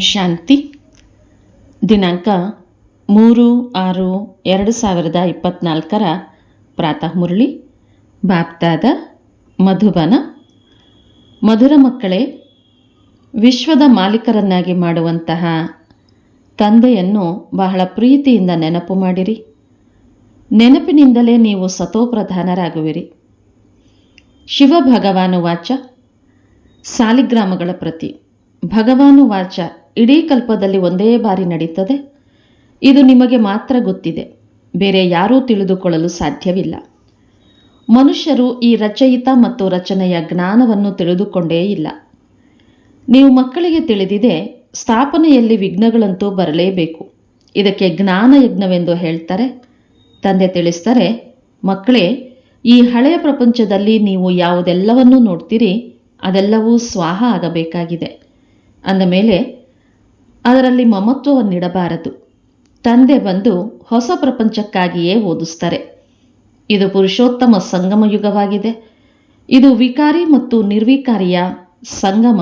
ಶಾಂತಿ. ದಿನಾಂಕ ಮೂರು ಆರು ಎರಡು ಸಾವಿರದ ಇಪ್ಪತ್ತ್ನಾಲ್ಕರ ಪ್ರಾತಃ ಮುರಳಿ, ಬಾಪ್ತಾದ ಮಧುಬನ. ಮಧುರ ಮಕ್ಕಳೇ, ವಿಶ್ವದ ಮಾಲೀಕರನ್ನಾಗಿ ಮಾಡುವಂತಹ ತಂದೆಯನ್ನು ಬಹಳ ಪ್ರೀತಿಯಿಂದ ನೆನಪು ಮಾಡಿರಿ. ನೆನಪಿನಿಂದಲೇ ನೀವು ಸತೋಪ್ರಧಾನರಾಗುವಿರಿ. ಶಿವ ಭಗವಾನು ವಾಚ ಸಾಲಿಗ್ರಾಮಗಳ ಪ್ರತಿ. ಭಗವಾನು ವಾಚ ಇಡೀ ಕಲ್ಪದಲ್ಲಿ ಒಂದೇ ಬಾರಿ ನಡೀತದೆ. ಇದು ನಿಮಗೆ ಮಾತ್ರ ಗೊತ್ತಿದೆ. ಬೇರೆ ಯಾರೂ ತಿಳಿದುಕೊಳ್ಳಲು ಸಾಧ್ಯವಿಲ್ಲ. ಮನುಷ್ಯರು ಈ ರಚಯಿತ ಮತ್ತು ರಚನೆಯ ಜ್ಞಾನವನ್ನು ತಿಳಿದುಕೊಂಡೇ ಇಲ್ಲ. ನೀವು ಮಕ್ಕಳಿಗೆ ತಿಳಿದಿದೆ, ಸ್ಥಾಪನೆಯಲ್ಲಿ ವಿಘ್ನಗಳಂತೂ ಬರಲೇಬೇಕು. ಇದಕ್ಕೆ ಜ್ಞಾನ ಯಜ್ಞವೆಂದು ಹೇಳ್ತಾರೆ. ತಂದೆ ತಿಳಿಸ್ತಾರೆ ಮಕ್ಕಳೇ, ಈ ಹಳೆಯ ಪ್ರಪಂಚದಲ್ಲಿ ನೀವು ಯಾವುದೆಲ್ಲವನ್ನೂ ನೋಡ್ತೀರಿ, ಅದೆಲ್ಲವೂ ಸ್ವಾಹ ಆಗಬೇಕಾಗಿದೆ. ಅಂದ ಮೇಲೆ ಅದರಲ್ಲಿ ಮಮತ್ವವನ್ನಿಡಬಾರದು. ತಂದೆ ಬಂದು ಹೊಸ ಪ್ರಪಂಚಕ್ಕಾಗಿಯೇ ಓದಿಸ್ತಾರೆ. ಇದು ಪುರುಷೋತ್ತಮ ಸಂಗಮ ಯುಗವಾಗಿದೆ. ಇದು ವಿಕಾರಿ ಮತ್ತು ನಿರ್ವಿಕಾರಿಯ ಸಂಗಮ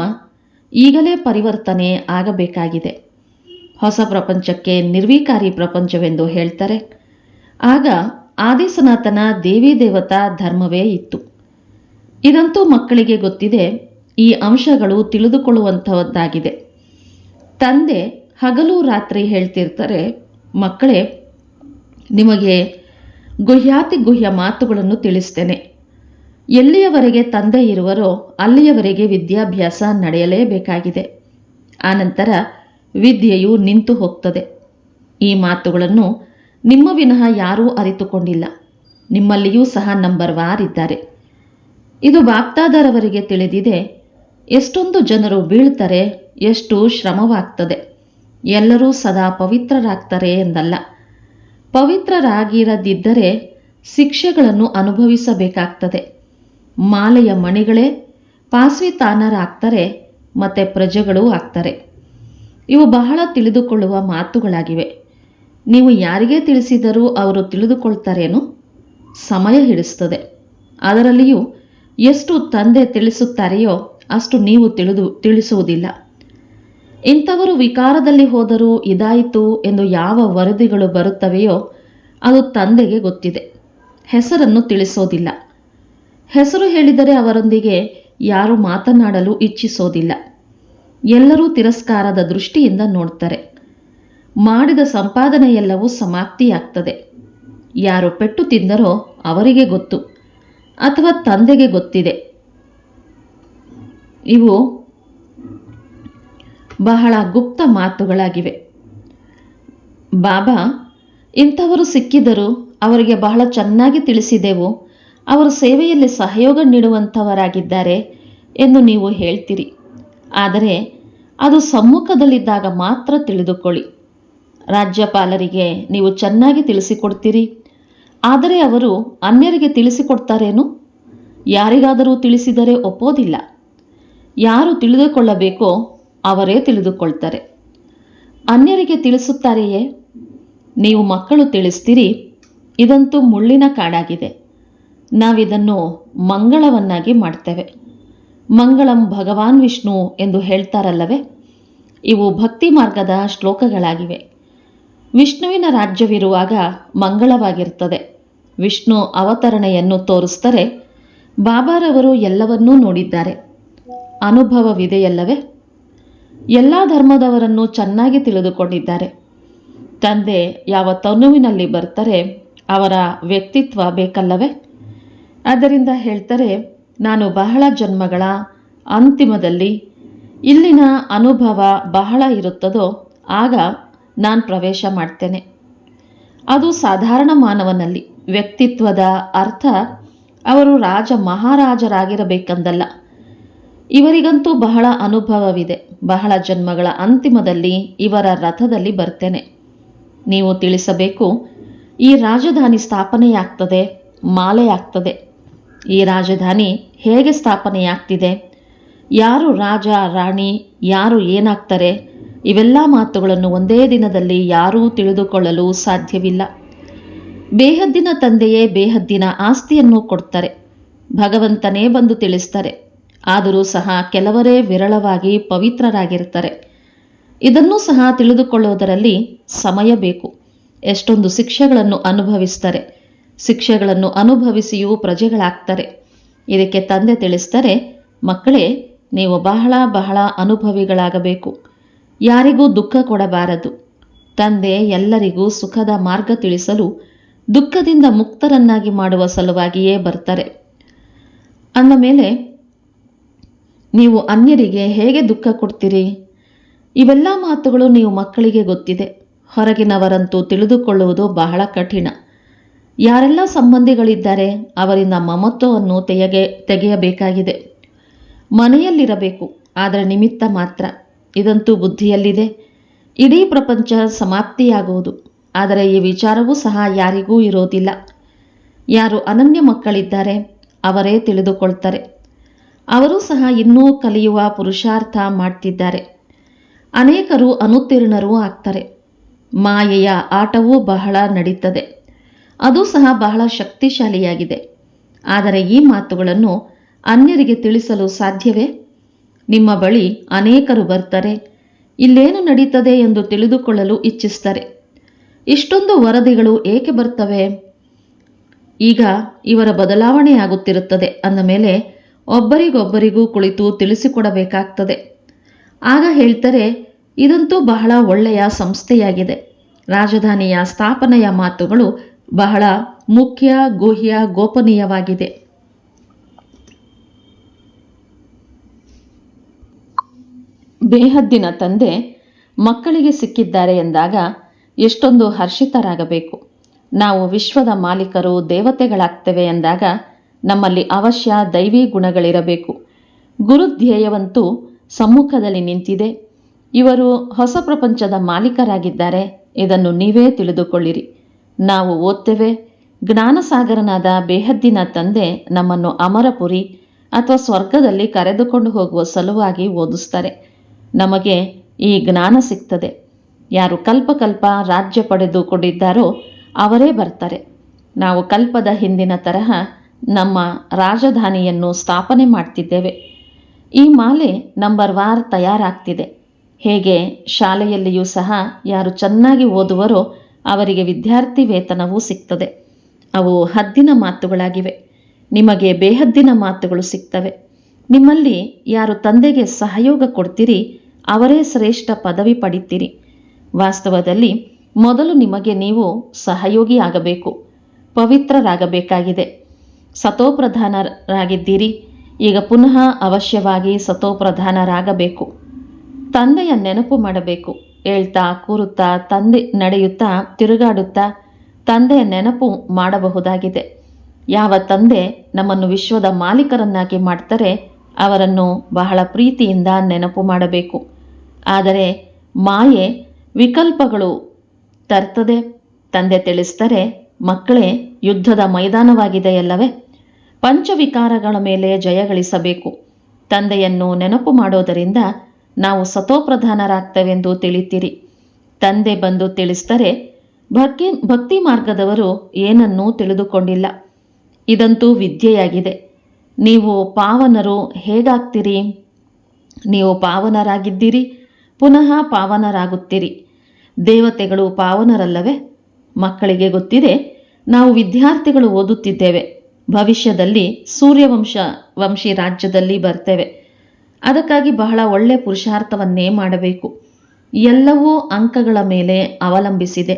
ಈಗಲೇ ಪರಿವರ್ತನೆ ಆಗಬೇಕಾಗಿದೆ. ಹೊಸ ಪ್ರಪಂಚಕ್ಕೆ ನಿರ್ವಿಕಾರಿ ಪ್ರಪಂಚವೆಂದು ಹೇಳ್ತಾರೆ. ಆಗ ಆದಿಸನಾತನ ದೇವಿ ದೇವತಾ ಧರ್ಮವೇ ಇತ್ತು. ಇದಂತೂ ಮಕ್ಕಳಿಗೆ ಗೊತ್ತಿದೆ, ಈ ಅಂಶಗಳು ತಿಳಿದುಕೊಳ್ಳುವಂಥದ್ದಾಗಿದೆ ತಂದೆ ಹಗಲು ರಾತ್ರಿ ಹೇಳ್ತಿರ್ತಾರೆ, ಮಕ್ಕಳೇ, ನಿಮಗೆ ಗುಹ್ಯಾತಿ ಗುಹ್ಯ ಮಾತುಗಳನ್ನು ತಿಳಿಸ್ತೇನೆ. ಎಲ್ಲಿಯವರೆಗೆ ತಂದೆ ಇರುವರೋ ಅಲ್ಲಿಯವರೆಗೆ ವಿದ್ಯಾಭ್ಯಾಸ ನಡೆಯಲೇಬೇಕಾಗಿದೆ. ಆನಂತರ ವಿದ್ಯೆಯು ನಿಂತು ಹೋಗ್ತದೆ. ಈ ಮಾತುಗಳನ್ನು ನಿಮ್ಮ ವಿನಃ ಯಾರೂ ಅರಿತುಕೊಂಡಿಲ್ಲ. ನಿಮ್ಮಲ್ಲಿಯೂ ಸಹ ನಂಬರ್ ವಾರ್ ಇದ್ದಾರೆ. ಇದು ಬಾಪ್ತಾದರವರಿಗೆ ತಿಳಿದಿದೆ, ಎಷ್ಟೊಂದು ಜನರು ಬೀಳ್ತಾರೆ ಎಷ್ಟು ಶ್ರಮವಾಗ್ತದೆ. ಎಲ್ಲರೂ ಸದಾ ಪವಿತ್ರರಾಗ್ತಾರೆ ಎಂದಲ್ಲ. ಪವಿತ್ರರಾಗಿರದಿದ್ದರೆ ಶಿಕ್ಷೆಗಳನ್ನು ಅನುಭವಿಸಬೇಕಾಗ್ತದೆ. ಮಾಲೆಯ ಮಣಿಗಳೇ ಪಾಸ್ವಿತಾನರಾಗ್ತಾರೆ ಮತ್ತು ಪ್ರಜೆಗಳೂ ಆಗ್ತಾರೆ. ಇವು ಬಹಳ ತಿಳಿದುಕೊಳ್ಳುವ ಮಾತುಗಳಾಗಿವೆ. ನೀವು ಯಾರಿಗೆ ತಿಳಿಸಿದರೂ ಅವರು ತಿಳಿದುಕೊಳ್ತಾರೇನು? ಸಮಯ ಹಿಡಿಸ್ತದೆ. ಅದರಲ್ಲಿಯೂ ಎಷ್ಟು ತಂದೆ ತಿಳಿಸುತ್ತಾರೆಯೋ ಅಷ್ಟು ನೀವು ತಿಳಿದು ತಿಳಿಸುವುದಿಲ್ಲ. ಇಂಥವರು ವಿಕಾರದಲ್ಲಿ ಹೋದರೂ ಇದಾಯಿತು ಎಂದು ಯಾವ ವರದಿಗಳು ಬರುತ್ತವೆಯೋ ಅದು ತಂದೆಗೆ ಗೊತ್ತಿದೆ. ಹೆಸರನ್ನು ತಿಳಿಸೋದಿಲ್ಲ. ಹೆಸರು ಹೇಳಿದರೆ ಅವರೊಂದಿಗೆ ಯಾರು ಮಾತನಾಡಲು ಇಚ್ಛಿಸೋದಿಲ್ಲ. ಎಲ್ಲರೂ ತಿರಸ್ಕಾರದ ದೃಷ್ಟಿಯಿಂದ ನೋಡ್ತಾರೆ. ಮಾಡಿದ ಸಂಪಾದನೆಯೆಲ್ಲವೂ ಸಮಾಪ್ತಿಯಾಗ್ತದೆ. ಯಾರು ಪೆಟ್ಟು ತಿಂದರೋ ಅವರಿಗೆ ಗೊತ್ತು ಅಥವಾ ತಂದೆಗೆ ಗೊತ್ತಿದೆ. ಇವು ಬಹಳ ಗುಪ್ತ ಮಾತುಗಳಾಗಿವೆ. ಬಾಬಾ, ಇಂಥವರು ಸಿಕ್ಕಿದರೂ ಅವರಿಗೆ ಬಹಳ ಚೆನ್ನಾಗಿ ತಿಳಿಸಿದೆವು. ಅವರು ಸೇವೆಯಲ್ಲಿ ಸಹಯೋಗ ನೀಡುವಂಥವರಾಗಿದ್ದಾರೆ ಎಂದು ನೀವು ಹೇಳ್ತೀರಿ. ಆದರೆ ಅದು ಸಮ್ಮುಖದಲ್ಲಿದ್ದಾಗ ಮಾತ್ರ ತಿಳಿದುಕೊಳ್ಳಿ. ರಾಜ್ಯಪಾಲರಿಗೆ ನೀವು ಚೆನ್ನಾಗಿ ತಿಳಿಸಿಕೊಡ್ತೀರಿ. ಆದರೆ ಅವರು ಅನ್ಯರಿಗೆ ತಿಳಿಸಿಕೊಡ್ತಾರೇನು? ಯಾರಿಗಾದರೂ ತಿಳಿಸಿದರೆ ಒಪ್ಪೋದಿಲ್ಲ. ಯಾರು ತಿಳಿದುಕೊಳ್ಳಬೇಕೋ ಅವರೇ ತಿಳಿದುಕೊಳ್ತಾರೆ. ಅನ್ಯರಿಗೆ ತಿಳಿಸುತ್ತಾರೆಯೇ? ನೀವು ಮಕ್ಕಳು ತಿಳಿಸ್ತೀರಿ? ಇದಂತೂ ಮುಳ್ಳಿನ ಕಾಡಾಗಿದೆ. ನಾವಿದನ್ನು ಮಂಗಳವನ್ನಾಗಿ ಮಾಡ್ತೇವೆ. ಮಂಗಳಂ ಭಗವಾನ್ ವಿಷ್ಣು ಎಂದು ಹೇಳ್ತಾರಲ್ಲವೇ? ಇವು ಭಕ್ತಿ ಮಾರ್ಗದ ಶ್ಲೋಕಗಳಾಗಿವೆ. ವಿಷ್ಣುವಿನ ರಾಜ್ಯವಿರುವಾಗ ಮಂಗಳವಾಗಿರ್ತದೆ ವಿಷ್ಣು ಅವತರಣೆಯನ್ನು ತೋರಿಸ್ತಾರೆ. ಬಾಬಾರವರು ಎಲ್ಲವನ್ನೂ ನೋಡಿದ್ದಾರೆ. ಅನುಭವವಿದೆಯಲ್ಲವೇ? ಎಲ್ಲ ಧರ್ಮದವರನ್ನು ಚೆನ್ನಾಗಿ ತಿಳಿದುಕೊಂಡಿದ್ದಾರೆ. ತಂದೆ ಯಾವ ತನುವಿನಲ್ಲಿ ಬರ್ತಾರೆ ಅವರ ವ್ಯಕ್ತಿತ್ವ ಬೇಕಲ್ಲವೇ? ಅದರಿಂದ ಹೇಳ್ತಾರೆ, ನಾನು ಬಹಳ ಜನ್ಮಗಳ ಅಂತಿಮದಲ್ಲಿ ಇಲ್ಲಿನ ಅನುಭವ ಬಹಳ ಇರುತ್ತದೋ, ಆಗ ನಾನು ಪ್ರವೇಶ ಮಾಡ್ತೇನೆ. ಅದು ಸಾಧಾರಣ ಮಾನವನಲ್ಲಿ. ವ್ಯಕ್ತಿತ್ವದ ಅರ್ಥ ಅವರು ರಾಜ ಮಹಾರಾಜರಾಗಿರಬೇಕೆಂದಲ್ಲ. ಇವರಿಗಂತೂ ಬಹಳ ಅನುಭವವಿದೆ. ಬಹಳ ಜನ್ಮಗಳ ಅಂತಿಮದಲ್ಲಿ ಇವರ ರಥದಲ್ಲಿ ಬರ್ತೇನೆ. ನೀವು ತಿಳಿಸಬೇಕು, ಈ ರಾಜಧಾನಿ ಸ್ಥಾಪನೆಯಾಗ್ತದೆ, ಮಾಲೆಯಾಗ್ತದೆ. ಈ ರಾಜಧಾನಿ ಹೇಗೆ ಸ್ಥಾಪನೆಯಾಗ್ತಿದೆ? ಯಾರು ರಾಜ, ರಾಣಿ, ಯಾರು ಏನಾಗ್ತಾರೆ? ಇವೆಲ್ಲ ಮಾತುಗಳನ್ನು ಒಂದೇ ದಿನದಲ್ಲಿ ಯಾರೂ ತಿಳಿದುಕೊಳ್ಳಲು ಸಾಧ್ಯವಿಲ್ಲ. ಬೇಹದ್ದಿನ ತಂದೆಯೇ ಬೇಹದ್ದಿನ ಆಸ್ತಿಯನ್ನು ಕೊಡ್ತಾರೆ. ಭಗವಂತನೇ ಬಂದು ತಿಳಿಸ್ತಾರೆ. ಆದರೂ ಸಹ ಕೆಲವರೇ ವಿರಳವಾಗಿ ಪವಿತ್ರರಾಗಿರ್ತಾರೆ ಇದನ್ನು ಸಹ ತಿಳಿದುಕೊಳ್ಳುವುದರಲ್ಲಿ ಸಮಯ ಬೇಕು. ಎಷ್ಟೊಂದು ಶಿಕ್ಷೆಗಳನ್ನು ಅನುಭವಿಸ್ತಾರೆ ಶಿಕ್ಷೆಗಳನ್ನು ಅನುಭವಿಸಿಯೂ ಪ್ರಜೆಗಳಾಗ್ತಾರೆ. ಇದಕ್ಕೆ ತಂದೆ ತಿಳಿಸ್ತಾರೆ ಮಕ್ಕಳೇ, ನೀವು ಬಹಳ ಬಹಳ ಅನುಭವಿಗಳಾಗಬೇಕು. ಯಾರಿಗೂ ದುಃಖ ಕೊಡಬಾರದು. ತಂದೆ ಎಲ್ಲರಿಗೂ ಸುಖದ ಮಾರ್ಗ ತಿಳಿಸಲು ದುಃಖದಿಂದ ಮುಕ್ತರನ್ನಾಗಿ ಮಾಡುವ ಸಲುವಾಗಿಯೇ ಬರ್ತಾರೆ. ಅಂದ ಮೇಲೆ ನೀವು ಅನ್ಯರಿಗೆ ಹೇಗೆ ದುಃಖ ಕೊಡ್ತೀರಿ? ಇವೆಲ್ಲ ಮಾತುಗಳು ನೀವು ಮಕ್ಕಳಿಗೆ ಗೊತ್ತಿದೆ. ಹೊರಗಿನವರಂತೂ ತಿಳಿದುಕೊಳ್ಳುವುದು ಬಹಳ ಕಠಿಣ. ಯಾರೆಲ್ಲ ಸಂಬಂಧಿಗಳಿದ್ದಾರೆ, ಅವರಿಂದ ಮಮತ್ವವನ್ನು ತೆಗೆ ತೆಗೆಯಬೇಕಾಗಿದೆ. ಮನೆಯಲ್ಲಿರಬೇಕು, ಆದರೆ ನಿಮಿತ್ತ ಮಾತ್ರ. ಇದಂತೂ ಬುದ್ಧಿಯಲ್ಲಿದೆ. ಇಡೀ ಪ್ರಪಂಚ ಸಮಾಪ್ತಿಯಾಗುವುದು, ಆದರೆ ಈ ವಿಚಾರವೂ ಸಹ ಯಾರಿಗೂ ಇರೋದಿಲ್ಲ. ಯಾರು ಅನನ್ಯ ಮಕ್ಕಳಿದ್ದಾರೆ, ಅವರೇ ತಿಳಿದುಕೊಳ್ತಾರೆ. ಅವರು ಸಹ ಇನ್ನೂ ಕಲಿಯುವ ಪುರುಷಾರ್ಥ ಮಾಡ್ತಿದ್ದಾರೆ. ಅನೇಕರು ಅನುತ್ತೀರ್ಣರೂ ಆಗ್ತಾರೆ. ಮಾಯೆಯ ಆಟವೂ ಬಹಳ ನಡೀತದೆ. ಅದು ಸಹ ಬಹಳ ಶಕ್ತಿಶಾಲಿಯಾಗಿದೆ. ಆದರೆ ಈ ಮಾತುಗಳನ್ನು ಅನ್ಯರಿಗೆ ತಿಳಿಸಲು ಸಾಧ್ಯವೇ? ನಿಮ್ಮ ಬಳಿ ಅನೇಕರು ಬರ್ತಾರೆ. ಇಲ್ಲೇನು ನಡೀತದೆ ಎಂದು ತಿಳಿದುಕೊಳ್ಳಲು ಇಚ್ಛಿಸ್ತಾರೆ. ಇಷ್ಟೊಂದು ವರದಿಗಳು ಏಕೆ ಬರ್ತವೆ? ಈಗ ಇವರ ಬದಲಾವಣೆಯಾಗುತ್ತಿರುತ್ತದೆ ಅಂದ ಮೇಲೆ ಒಬ್ಬರಿಗೊಬ್ಬರಿಗೂ ಕುಳಿತು ತಿಳಿಸಿಕೊಡಬೇಕಾಗ್ತದೆ. ಆಗ ಹೇಳ್ತಾರೆ, ಇದಂತೂ ಬಹಳ ಒಳ್ಳೆಯ ಸಂಸ್ಥೆಯಾಗಿದೆ. ರಾಜಧಾನಿಯ ಸ್ಥಾಪನೆಯ ಮಾತುಗಳು ಬಹಳ ಮುಖ್ಯ, ಗುಹ್ಯ, ಗೋಪನೀಯವಾಗಿದೆ. ಬೇಹದ್ದಿನ ತಂದೆ ಮಕ್ಕಳಿಗೆ ಸಿಕ್ಕಿದ್ದಾರೆ ಎಂದಾಗ ಎಷ್ಟೊಂದು ಹರ್ಷಿತರಾಗಬೇಕು. ನಾವು ವಿಶ್ವದ ಮಾಲೀಕರು ದೇವತೆಗಳಾಗ್ತೇವೆ ಎಂದಾಗ ನಮ್ಮಲ್ಲಿ ಅವಶ್ಯ ದೈವಿ ಗುಣಗಳಿರಬೇಕು. ಗುರುಧ್ಯೇಯವಂತೂ ಸಮ್ಮುಖದಲ್ಲಿ ನಿಂತಿದೆ. ಇವರು ಹೊಸ ಪ್ರಪಂಚದ ಮಾಲೀಕರಾಗಿದ್ದಾರೆ. ಇದನ್ನು ನೀವೇ ತಿಳಿದುಕೊಳ್ಳಿರಿ. ನಾವು ಓದ್ತೇವೆ. ಜ್ಞಾನಸಾಗರನಾದ ಬೇಹದ್ದಿನ ತಂದೆ ನಮ್ಮನ್ನು ಅಮರಪುರಿ ಅಥವಾ ಸ್ವರ್ಗದಲ್ಲಿ ಕರೆದುಕೊಂಡು ಹೋಗುವ ಸಲುವಾಗಿ ಓದಿಸ್ತಾರೆ. ನಮಗೆ ಈ ಜ್ಞಾನ ಸಿಗ್ತದೆ. ಯಾರು ಕಲ್ಪಕಲ್ಪ ರಾಜ್ಯ ಪಡೆದುಕೊಂಡಿದ್ದಾರೋ ಅವರೇ ಬರ್ತಾರೆ. ನಾವು ಕಲ್ಪದ ಹಿಂದಿನ ತರಹ ನಮ್ಮ ರಾಜಧಾನಿಯನ್ನು ಸ್ಥಾಪನೆ ಮಾಡ್ತಿದ್ದೇವೆ. ಈ ಮಾಲೆ ನಂಬರ್ ವಾರ್ ತಯಾರಾಗ್ತಿದೆ. ಹೇಗೆ? ಶಾಲೆಯಲ್ಲಿಯೂ ಸಹ ಯಾರು ಚೆನ್ನಾಗಿ ಓದುವರೋ ಅವರಿಗೆ ವಿದ್ಯಾರ್ಥಿ ವೇತನವೂ ಸಿಗ್ತದೆ. ಅವು ಹದ್ದಿನ ಮಾತುಗಳಾಗಿವೆ. ನಿಮಗೆ ಬೇಹದ್ದಿನ ಮಾತುಗಳು ಸಿಗ್ತವೆ. ನಿಮ್ಮಲ್ಲಿ ಯಾರು ತಂದೆಗೆ ಸಹಯೋಗ ಕೊಡ್ತೀರಿ, ಅವರೇ ಶ್ರೇಷ್ಠ ಪದವಿ ಪಡಿತೀರಿ. ವಾಸ್ತವದಲ್ಲಿ ಮೊದಲು ನಿಮಗೆ ನೀವು ಸಹಯೋಗಿ ಆಗಬೇಕು ಪವಿತ್ರರಾಗಬೇಕಾಗಿದೆ. ಸತೋಪ್ರಧಾನರಾಗಿದ್ದೀರಿ. ಈಗ ಪುನಃ ಅವಶ್ಯವಾಗಿ ಸತೋಪ್ರಧಾನರಾಗಬೇಕು. ತಂದೆಯ ನೆನಪು ಮಾಡಬೇಕು. ಹೇಳ್ತಾ, ಕೂರುತ್ತಾ, ತಂದೆ ನಡೆಯುತ್ತಾ, ತಿರುಗಾಡುತ್ತಾ ತಂದೆಯ ನೆನಪು ಮಾಡಬಹುದಾಗಿದೆ. ಯಾವ ತಂದೆ ನಮ್ಮನ್ನು ವಿಶ್ವದ ಮಾಲೀಕರನ್ನಾಗಿ ಮಾಡ್ತಾರೆ, ಅವರನ್ನು ಬಹಳ ಪ್ರೀತಿಯಿಂದ ನೆನಪು ಮಾಡಬೇಕು. ಆದರೆ ಮಾಯೆ ವಿಕಲ್ಪಗಳು ತರ್ತದೆ, ತಂದೆ ತಿಳಿಸ್ತಾರೆ ಮಕ್ಕಳೇ, ಯುದ್ಧದ ಮೈದಾನವಾಗಿದೆಯಲ್ಲವೇ ಪಂಚವಿಕಾರಗಳ ಮೇಲೆ ಜಯಗಳಿಸಬೇಕು ತಂದೆಯನ್ನು ನೆನಪು ಮಾಡೋದರಿಂದ ನಾವು ಸತೋಪ್ರಧಾನರಾಗ್ತವೆಂದು ತಿಳಿತೀರಿ. ತಂದೆ ಬಂದು ತಿಳಿಸ್ತರೆ ಭಕ್ತಿ ಭಕ್ತಿ ಮಾರ್ಗದವರು ಏನನ್ನೂ ತಿಳಿದುಕೊಂಡಿಲ್ಲ. ಇದಂತೂ ವಿದ್ಯೆಯಾಗಿದೆ. ನೀವು ಪಾವನರು ಹೇಗಾಗ್ತೀರಿ? ನೀವು ಪಾವನರಾಗಿದ್ದೀರಿ, ಪುನಃ ಪಾವನರಾಗುತ್ತೀರಿ. ದೇವತೆಗಳು ಪಾವನರಲ್ಲವೇ? ಮಕ್ಕಳಿಗೆ ಗೊತ್ತಿದೆ, ನಾವು ವಿದ್ಯಾರ್ಥಿಗಳು ಓದುತ್ತಿದ್ದೇವೆ. ಭವಿಷ್ಯದಲ್ಲಿ ಸೂರ್ಯವಂಶ ವಂಶಿ ರಾಜ್ಯದಲ್ಲಿ ಬರ್ತೇವೆ. ಅದಕ್ಕಾಗಿ ಬಹಳ ಒಳ್ಳೆ ಪುರುಷಾರ್ಥವನ್ನೇ ಮಾಡಬೇಕು. ಎಲ್ಲವೂ ಅಂಕಗಳ ಮೇಲೆ ಅವಲಂಬಿಸಿದೆ.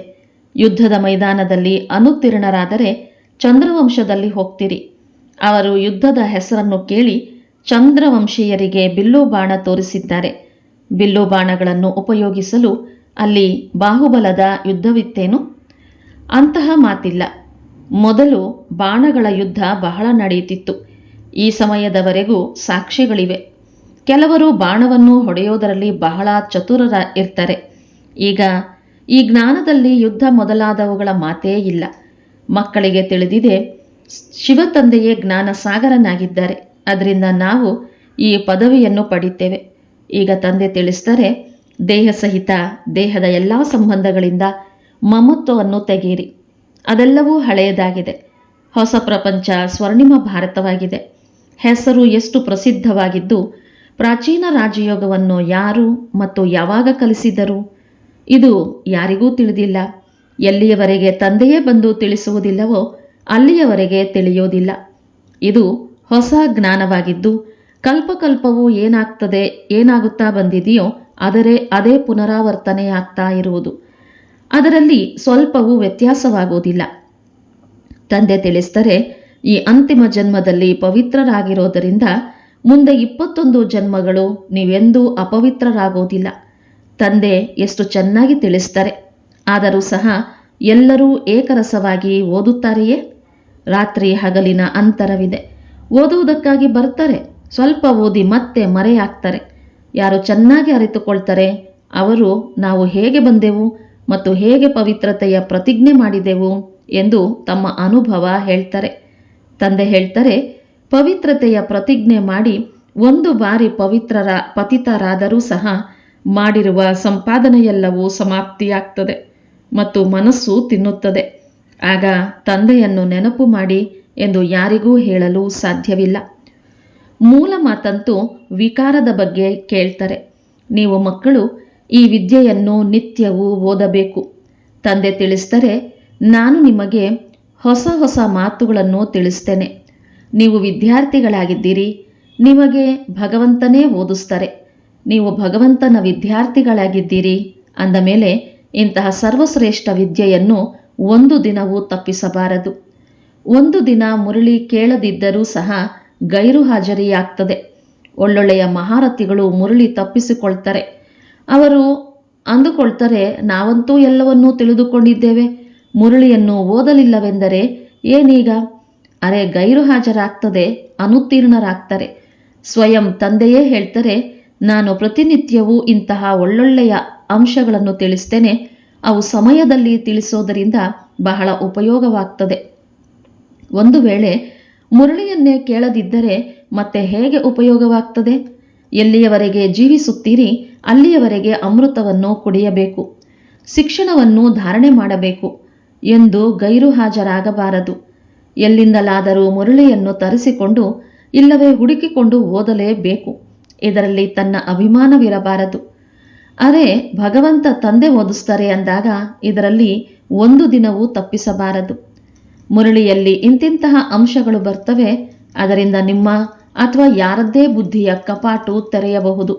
ಯುದ್ಧದ ಮೈದಾನದಲ್ಲಿ ಅನುತ್ತೀರ್ಣರಾದರೆ ಚಂದ್ರವಂಶದಲ್ಲಿ ಹೋಗ್ತೀರಿ. ಅವರು ಯುದ್ಧದ ಹೆಸರನ್ನು ಕೇಳಿ ಚಂದ್ರವಂಶೀಯರಿಗೆ ಬಿಲ್ಲು ಬಾಣ ತೋರಿಸಿದ್ದಾರೆ. ಬಿಲ್ಲು ಬಾಣಗಳನ್ನು ಉಪಯೋಗಿಸಲು ಅಲ್ಲಿ ಬಾಹುಬಲದ ಯುದ್ಧವಿತ್ತೇನು? ಅಂತಹ ಮಾತಿಲ್ಲ. ಮೊದಲು ಬಾಣಗಳ ಯುದ್ಧ ಬಹಳ ನಡೆಯುತ್ತಿತ್ತು. ಈ ಸಮಯದವರೆಗೂ ಸಾಕ್ಷಿಗಳಿವೆ ಕೆಲವರು ಬಾಣವನ್ನು ಹೊಡೆಯೋದರಲ್ಲಿ ಬಹಳ ಚತುರರ ಇರ್ತಾರೆ. ಈಗ ಈ ಜ್ಞಾನದಲ್ಲಿ ಯುದ್ಧ ಮೊದಲಾದವುಗಳ ಮಾತೇ ಇಲ್ಲ. ಮಕ್ಕಳಿಗೆ ತಿಳಿದಿದೆ, ಶಿವತಂದೆಯೇ ಜ್ಞಾನ ಸಾಗರನಾಗಿದ್ದಾರೆ ಅದರಿಂದ ನಾವು ಈ ಪದವಿಯನ್ನು ಪಡಿತೇವೆ. ಈಗ ತಂದೆ ತಿಳಿಸ್ತಾರೆ ದೇಹ ಸಹಿತ ದೇಹದ ಎಲ್ಲ ಸಂಬಂಧಗಳಿಂದ ಮಮತ್ವವನ್ನು ತೆಗೆಯಿರಿ. ಅದೆಲ್ಲವೂ ಹಳೆಯದಾಗಿದೆ. ಹೊಸ ಪ್ರಪಂಚ ಸ್ವರ್ಣಿಮ ಭಾರತವಾಗಿದೆ. ಹೆಸರು ಎಷ್ಟು ಪ್ರಸಿದ್ಧವಾಗಿದ್ದು, ಪ್ರಾಚೀನ ರಾಜಯೋಗವನ್ನು ಯಾರು ಮತ್ತು ಯಾವಾಗ ಕಲಿಸಿದರು, ಇದು ಯಾರಿಗೂ ತಿಳಿದಿಲ್ಲ. ಎಲ್ಲಿಯವರೆಗೆ ತಂದೆಯೇ ಬಂದು ತಿಳಿಸುವುದಿಲ್ಲವೋ, ಅಲ್ಲಿಯವರೆಗೆ ತಿಳಿಯೋದಿಲ್ಲ. ಇದು ಹೊಸ ಜ್ಞಾನವಾಗಿದ್ದು, ಕಲ್ಪಕಲ್ಪವು ಏನಾಗ್ತದೆ, ಏನಾಗುತ್ತಾ ಬಂದಿದೆಯೋ, ಆದರೆ ಅದೇ ಪುನರಾವರ್ತನೆಯಾಗ್ತಾ ಇರುವುದು. ಅದರಲ್ಲಿ ಸ್ವಲ್ಪವೂ ವ್ಯತ್ಯಾಸವಾಗುವುದಿಲ್ಲ. ತಂದೆ ತಿಳಿಸಿದರೆ, ಈ ಅಂತಿಮ ಜನ್ಮದಲ್ಲಿ ಪವಿತ್ರರಾಗಿರೋದರಿಂದ ಮುಂದೆ ಇಪ್ಪತ್ತೊಂದು ಜನ್ಮಗಳು ನೀವೆಂದೂ ಅಪವಿತ್ರರಾಗುವುದಿಲ್ಲ. ತಂದೆ ಎಷ್ಟು ಚೆನ್ನಾಗಿ ತಿಳಿಸ್ತಾರೆ ಆದರೂ ಸಹ ಎಲ್ಲರೂ ಏಕರಸವಾಗಿ ಓದುತ್ತಾರೆಯೇ? ರಾತ್ರಿ ಹಗಲಿನ ಅಂತರವಿದೆ. ಓದುವುದಕ್ಕಾಗಿ ಬರ್ತಾರೆ, ಸ್ವಲ್ಪ ಓದಿ ಮತ್ತೆ ಮರೆಯಾಗ್ತಾರೆ. ಯಾರು ಚೆನ್ನಾಗಿ ಅರಿತುಕೊಳ್ತಾರೆ, ಅವರು ನಾವು ಹೇಗೆ ಬಂದೆವು? ಮತ್ತು ಹೇಗೆ ಪವಿತ್ರತೆಯ ಪ್ರತಿಜ್ಞೆ ಮಾಡಿದೆವು ಎಂದು ತಮ್ಮ ಅನುಭವ ಹೇಳ್ತಾರೆ. ತಂದೆ ಹೇಳ್ತಾರೆ, ಪವಿತ್ರತೆಯ ಪ್ರತಿಜ್ಞೆ ಮಾಡಿ ಒಂದು ಬಾರಿ ಪವಿತ್ರರ ಪತಿತರಾದರೂ ಸಹ ಮಾಡಿರುವ ಸಂಪಾದನೆಯೆಲ್ಲವೂ ಸಮಾಪ್ತಿಯಾಗ್ತದೆ ಮತ್ತು ಮನಸ್ಸು ತಿನ್ನುತ್ತದೆ. ಆಗ ತಂದೆಯನ್ನು ನೆನಪು ಮಾಡಿ ಎಂದು ಯಾರಿಗೂ ಹೇಳಲು ಸಾಧ್ಯವಿಲ್ಲ. ಮೂಲ ಮಾತಂತೂ ವಿಕಾರದ ಬಗ್ಗೆ ಕೇಳ್ತಾರೆ. ನೀವು ಮಕ್ಕಳು ಈ ವಿದ್ಯೆಯನ್ನು ನಿತ್ಯವೂ ಓದಬೇಕು. ತಂದೆ ತಿಳಿಸ್ತರೆ ನಾನು ನಿಮಗೆ ಹೊಸ ಹೊಸ ಮಾತುಗಳನ್ನು ತಿಳಿಸ್ತೇನೆ. ನೀವು ವಿದ್ಯಾರ್ಥಿಗಳಾಗಿದ್ದೀರಿ, ನಿಮಗೆ ಭಗವಂತನೇ ಓದಿಸ್ತಾರೆ. ನೀವು ಭಗವಂತನ ವಿದ್ಯಾರ್ಥಿಗಳಾಗಿದ್ದೀರಿ ಅಂದ ಮೇಲೆ ಇಂತಹ ಸರ್ವಶ್ರೇಷ್ಠ ವಿದ್ಯೆಯನ್ನು ಒಂದು ದಿನವೂ ತಪ್ಪಿಸಬಾರದು. ಒಂದು ದಿನ ಮುರಳಿ ಕೇಳದಿದ್ದರೂ ಸಹ ಗೈರು ಹಾಜರಿಯಾಗ್ತದೆ ಒಳ್ಳೊಳ್ಳೆಯ ಮಹಾರಥಿಗಳು ಮುರಳಿ ತಪ್ಪಿಸಿಕೊಳ್ತಾರೆ. ಅವರು ಅಂದುಕೊಳ್ತಾರೆ, ನಾವಂತೂ ಎಲ್ಲವನ್ನೂ ತಿಳಿದುಕೊಂಡಿದ್ದೇವೆ, ಮುರಳಿಯನ್ನು ಓದಲಿಲ್ಲವೆಂದರೆ ಏನೀಗ? ಅರೆ, ಗೈರು ಹಾಜರಾಗ್ತದೆ, ಅನುತ್ತೀರ್ಣರಾಗ್ತಾರೆ. ಸ್ವಯಂ ತಂದೆಯೇ ಹೇಳ್ತಾರೆ, ನಾನು ಪ್ರತಿನಿತ್ಯವೂ ಇಂತಹ ಒಳ್ಳೊಳ್ಳೆಯ ಅಂಶಗಳನ್ನು ತಿಳಿಸ್ತೇನೆ, ಅವು ಸಮಯದಲ್ಲಿ ತಿಳಿಸೋದರಿಂದ ಬಹಳ ಉಪಯೋಗವಾಗ್ತದೆ. ಒಂದು ವೇಳೆ ಮುರಳಿಯನ್ನೇ ಕೇಳದಿದ್ದರೆ ಮತ್ತೆ ಹೇಗೆ ಉಪಯೋಗವಾಗ್ತದೆ? ಎಲ್ಲಿಯವರೆಗೆ ಜೀವಿಸುತ್ತೀರಿ, ಅಲ್ಲಿಯವರೆಗೆ ಅಮೃತವನ್ನು ಕುಡಿಯಬೇಕು, ಶಿಕ್ಷಣವನ್ನು ಧಾರಣೆ ಮಾಡಬೇಕು ಎಂದು ಗೈರು ಹಾಜರಾಗಬಾರದು. ಎಲ್ಲಿಂದಲಾದರೂ ಮುರಳಿಯನ್ನು ತರಿಸಿಕೊಂಡು, ಇಲ್ಲವೇ ಹುಡುಕಿಕೊಂಡು ಓದಲೇಬೇಕು. ಇದರಲ್ಲಿ ತನ್ನ ಅಭಿಮಾನವಿರಬಾರದು. ಅರೆ, ಭಗವಂತ ತಂದೆ ಓದಿಸ್ತಾರೆ ಅಂದಾಗ ಇದರಲ್ಲಿ ಒಂದು ದಿನವೂ ತಪ್ಪಿಸಬಾರದು. ಮುರಳಿಯಲ್ಲಿ ಇಂತಿಂತಹ ಅಂಶಗಳು ಬರ್ತವೆ, ಅದರಿಂದ ನಿಮ್ಮ ಅಥವಾ ಯಾರದ್ದೇ ಬುದ್ಧಿಯ ಕಪಾಟು ತೆರೆಯಬಹುದು.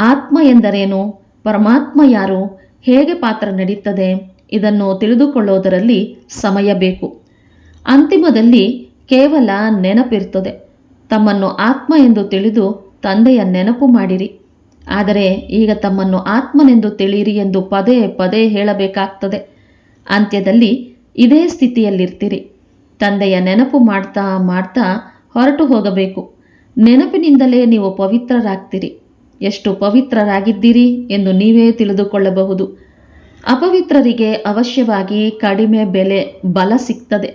ಆತ್ಮ ಎಂದರೇನು? ಪರಮಾತ್ಮ ಯಾರು? ಹೇಗೆ ಪಾತ್ರ ನಡೀತದೆ? ಇದನ್ನು ತಿಳಿದುಕೊಳ್ಳೋದರಲ್ಲಿ ಸಮಯ ಬೇಕು. ಅಂತಿಮದಲ್ಲಿ ಕೇವಲ ನೆನಪಿರುತ್ತದೆ ತಮ್ಮನ್ನು ಆತ್ಮ ಎಂದು ತಿಳಿದು ತಂದೆಯ ನೆನಪು ಮಾಡಿರಿ. ಆದರೆ ಈಗ ತಮ್ಮನ್ನು ಆತ್ಮನೆಂದು ತಿಳಿಯಿರಿ ಎಂದು ಪದೇ ಪದೇ ಹೇಳಬೇಕಾಗ್ತದೆ. ಅಂತ್ಯದಲ್ಲಿ ಇದೇ ಸ್ಥಿತಿಯಲ್ಲಿರ್ತೀರಿ. ತಂದೆಯ ನೆನಪು ಮಾಡ್ತಾ ಮಾಡ್ತಾ ಹೊರಟು ಹೋಗಬೇಕು. ನೆನಪಿನಿಂದಲೇ ನೀವು ಪವಿತ್ರರಾಗ್ತೀರಿ. ಎಷ್ಟು ಪವಿತ್ರರಾಗಿದ್ದೀರಿ ಎಂದು ನೀವೇ ತಿಳಿದುಕೊಳ್ಳಬಹುದು. ಅಪವಿತ್ರರಿಗೆ ಅವಶ್ಯವಾಗಿ ಕಡಿಮೆ ಬೆಲೆ, ಬಲ ಸಿಗ್ತದೆ.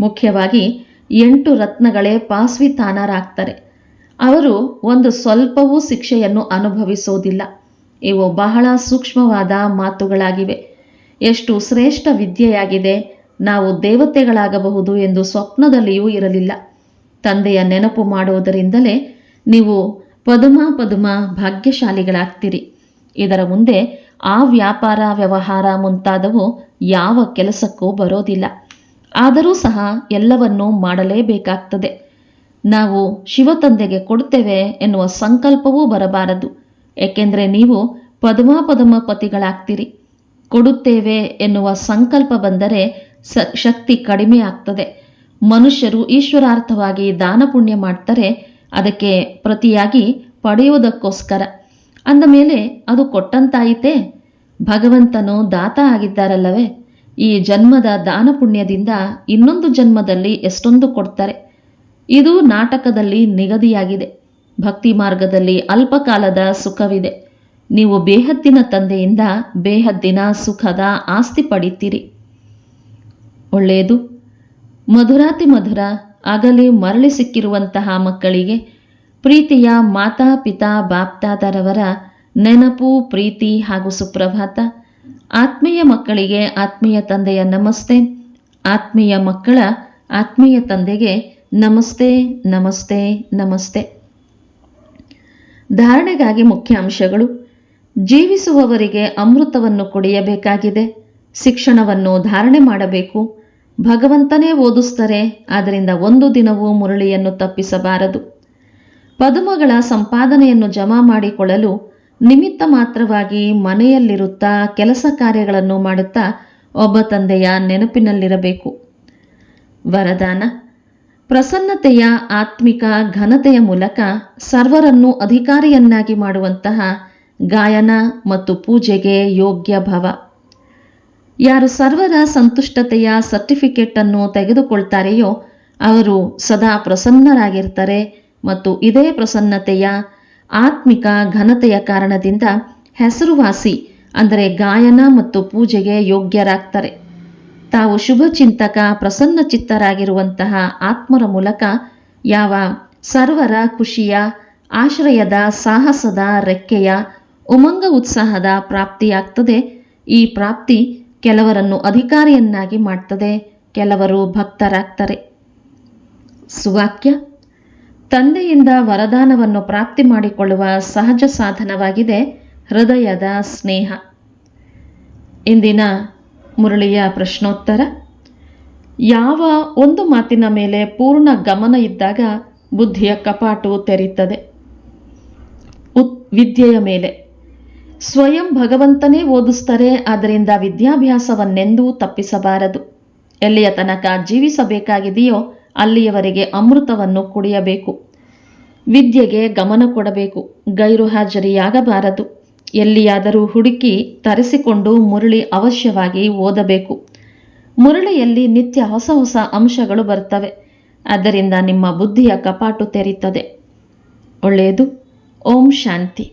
ಮುಖ್ಯವಾಗಿ ಎಂಟು ರತ್ನಗಳೇ ಪಾಸ್ವಿತಾನರಾಗ್ತಾರೆ. ಅವರು ಒಂದು ಸ್ವಲ್ಪವೂ ಶಿಕ್ಷೆಯನ್ನು ಅನುಭವಿಸೋದಿಲ್ಲ. ಇವು ಬಹಳ ಸೂಕ್ಷ್ಮವಾದ ಮಾತುಗಳಾಗಿವೆ. ಎಷ್ಟು ಶ್ರೇಷ್ಠ ವಿದ್ಯೆಯಾಗಿದೆ, ನಾವು ದೇವತೆಗಳಾಗಬಹುದು ಎಂದು ಸ್ವಪ್ನದಲ್ಲಿಯೂ ಇರಲಿಲ್ಲ. ತಂದೆಯ ನೆನಪು ಮಾಡುವುದರಿಂದಲೇ ನೀವು ಪದುಮ ಪದುಮ ಭಾಗ್ಯಶಾಲಿಗಳಾಗ್ತೀರಿ. ಇದರ ಮುಂದೆ ಆ ವ್ಯಾಪಾರ ವ್ಯವಹಾರ ಮುಂತಾದವು ಯಾವ ಕೆಲಸಕ್ಕೂ ಬರೋದಿಲ್ಲ. ಆದರೂ ಸಹ ಎಲ್ಲವನ್ನೂ ಮಾಡಲೇಬೇಕಾಗ್ತದೆ. ನಾವು ಶಿವತಂದೆಗೆ ಕೊಡುತ್ತೇವೆ ಎನ್ನುವ ಸಂಕಲ್ಪವೂ ಬರಬಾರದು. ಏಕೆಂದರೆ ನೀವು ಪದ್ಮ ಪದಮ ಪತಿಗಳಾಗ್ತೀರಿ. ಕೊಡುತ್ತೇವೆ ಎನ್ನುವ ಸಂಕಲ್ಪ ಬಂದರೆ ಶಕ್ತಿ ಕಡಿಮೆ ಆಗ್ತದೆ. ಮನುಷ್ಯರು ಈಶ್ವರಾರ್ಥವಾಗಿ ದಾನ ಪುಣ್ಯ ಮಾಡ್ತಾರೆ, ಅದಕ್ಕೆ ಪ್ರತಿಯಾಗಿ ಪಡೆಯುವುದಕ್ಕೋಸ್ಕರ. ಅಂದ ಮೇಲೆ ಅದು ಕೊಟ್ಟಂತಾಯಿತೇ? ಭಗವಂತನು ದಾತ ಆಗಿದ್ದಾರಲ್ಲವೇ? ಈ ಜನ್ಮದ ದಾನ ಪುಣ್ಯದಿಂದ ಇನ್ನೊಂದು ಜನ್ಮದಲ್ಲಿ ಎಷ್ಟೊಂದು ಕೊಡ್ತಾರೆ. ಇದು ನಾಟಕದಲ್ಲಿ ನಿಗದಿಯಾಗಿದೆ. ಭಕ್ತಿ ಮಾರ್ಗದಲ್ಲಿ ಅಲ್ಪಕಾಲದ ಸುಖವಿದೆ. ನೀವು ಬೇಹದ್ದಿನ ತಂದೆಯಿಂದ ಬೇಹದ್ದಿನ ಸುಖದ ಆಸ್ತಿ ಪಡಿತೀರಿ. ಒಳ್ಳೆಯದು. ಮಧುರಾತಿ ಮಧುರ, ಆಗಲೇ ಮರಳಿ ಸಿಕ್ಕಿರುವಂತಹ ಮಕ್ಕಳಿಗೆ ಪ್ರೀತಿಯ ಮಾತಾ, ಪಿತಾ ಬಾಪ್ತಾದರವರ ನೆನಪು, ಪ್ರೀತಿ ಹಾಗೂ ಸುಪ್ರಭಾತ. ಆತ್ಮೀಯ ಮಕ್ಕಳಿಗೆ ಆತ್ಮೀಯ ತಂದೆಯ ನಮಸ್ತೆ. ಆತ್ಮೀಯ ಮಕ್ಕಳ ಆತ್ಮೀಯ ತಂದೆಗೆ ನಮಸ್ತೆ ನಮಸ್ತೆ ನಮಸ್ತೆ. ಧಾರಣೆಗಾಗಿ ಮುಖ್ಯ ಅಂಶಗಳು ಜೀವಿಸುವವರಿಗೆ ಅಮೃತವನ್ನು ಕುಡಿಯಬೇಕಾಗಿದೆ. ಶಿಕ್ಷಣವನ್ನು ಧಾರಣೆ ಮಾಡಬೇಕು. ಭಗವಂತನೇ ಓದಿಸ್ತಾರೆ, ಆದ್ದರಿಂದ ಒಂದು ದಿನವೂ ಮುರಳಿಯನ್ನು ತಪ್ಪಿಸಬಾರದು. ಪದುಮಗಳ ಸಂಪಾದನೆಯನ್ನು ಜಮಾ ಮಾಡಿಕೊಳ್ಳಲು ನಿಮಿತ್ತ ಮಾತ್ರವಾಗಿ ಮನೆಯಲ್ಲಿರುತ್ತಾ ಕೆಲಸ ಕಾರ್ಯಗಳನ್ನು ಮಾಡುತ್ತಾ ಒಬ್ಬ ತಂದೆಯ ನೆನಪಿನಲ್ಲಿರಬೇಕು. ವರದಾನ. ಪ್ರಸನ್ನತೆಯ ಆತ್ಮಿಕ ಘನತೆಯ ಮೂಲಕ ಸರ್ವರನ್ನು ಅಧಿಕಾರಿಯನ್ನಾಗಿ ಮಾಡುವಂತಹ ಗಾಯನ ಮತ್ತು ಪೂಜೆಗೆ ಯೋಗ್ಯ ಭವ. ಯಾರು ಸರ್ವರ ಸಂತುಷ್ಟತೆಯ ಸರ್ಟಿಫಿಕೇಟ್ ಅನ್ನು ತೆಗೆದುಕೊಳ್ತಾರೆಯೋ ಅವರು ಸದಾ ಪ್ರಸನ್ನರಾಗಿರ್ತಾರೆ ಮತ್ತು ಇದೇ ಪ್ರಸನ್ನತೆಯ ಆತ್ಮಿಕ ಘನತೆಯ ಕಾರಣದಿಂದ ಹೆಸರುವಾಸಿ, ಅಂದರೆ ಗಾಯನ ಮತ್ತು ಪೂಜೆಗೆ ಯೋಗ್ಯರಾಗ್ತಾರೆ. ತಾವು ಶುಭ ಚಿಂತಕ, ಪ್ರಸನ್ನ ಚಿತ್ತರಾಗಿರುವಂತಹ ಆತ್ಮರ ಮೂಲಕ ಯಾವ ಸರ್ವರ ಖುಷಿಯ, ಆಶ್ರಯದ, ಸಾಹಸದ ರೆಕ್ಕೆಯ, ಉಮಂಗ ಉತ್ಸಾಹದ ಪ್ರಾಪ್ತಿಯಾಗ್ತದೆ, ಈ ಪ್ರಾಪ್ತಿ ಕೆಲವರನ್ನು ಅಧಿಕಾರಿಯನ್ನಾಗಿ ಮಾಡ್ತದೆ, ಕೆಲವರು ಭಕ್ತರಾಗ್ತಾರೆ. ಸುವಾಕ್ಯ, ತಂದೆಯಿಂದ ವರದಾನವನ್ನು ಪ್ರಾಪ್ತಿ ಮಾಡಿಕೊಳ್ಳುವ ಸಹಜ ಸಾಧನವಾಗಿದೆ ಹೃದಯದ ಸ್ನೇಹ. ಇಂದಿನ ಮುರಳಿಯ ಪ್ರಶ್ನೋತ್ತರ, ಯಾವ ಒಂದು ಮಾತಿನ ಮೇಲೆ ಪೂರ್ಣ ಗಮನ ಇದ್ದಾಗ ಬುದ್ಧಿಯ ಕಪಾಟು ತೆರೆಯುತ್ತದೆ ಉತ್, ವಿದ್ಯೆಯ ಮೇಲೆ. ಸ್ವಯಂ ಭಗವಂತನೇ ಓದಿಸ್ತಾರೆ ಆದ್ದರಿಂದ ವಿದ್ಯಾಭ್ಯಾಸವನ್ನೆಂದೂ ತಪ್ಪಿಸಬಾರದು. ಎಲ್ಲಿಯ ತನಕ ಜೀವಿಸಬೇಕಾಗಿದೆಯೋ ಅಲ್ಲಿಯವರೆಗೆ ಅಮೃತವನ್ನು ಕುಡಿಯಬೇಕು. ವಿದ್ಯೆಗೆ ಗಮನ ಕೊಡಬೇಕು, ಗೈರು ಹಾಜರಿಯಾಗಬಾರದು. ಎಲ್ಲಿಯಾದರೂ ಹುಡುಕಿ ತರಿಸಿಕೊಂಡು ಮುರಳಿ ಅವಶ್ಯವಾಗಿ ಓದಬೇಕು. ಮುರಳಿಯಲ್ಲಿ ನಿತ್ಯ ಹೊಸ ಹೊಸ ಅಂಶಗಳು ಬರ್ತವೆ. ಅದರಿಂದ ನಿಮ್ಮ ಬುದ್ಧಿಯ ಕಪಾಟು ತೆರೀತದೆ ಒಳ್ಳೆಯದು. ಓಂ ಶಾಂತಿ.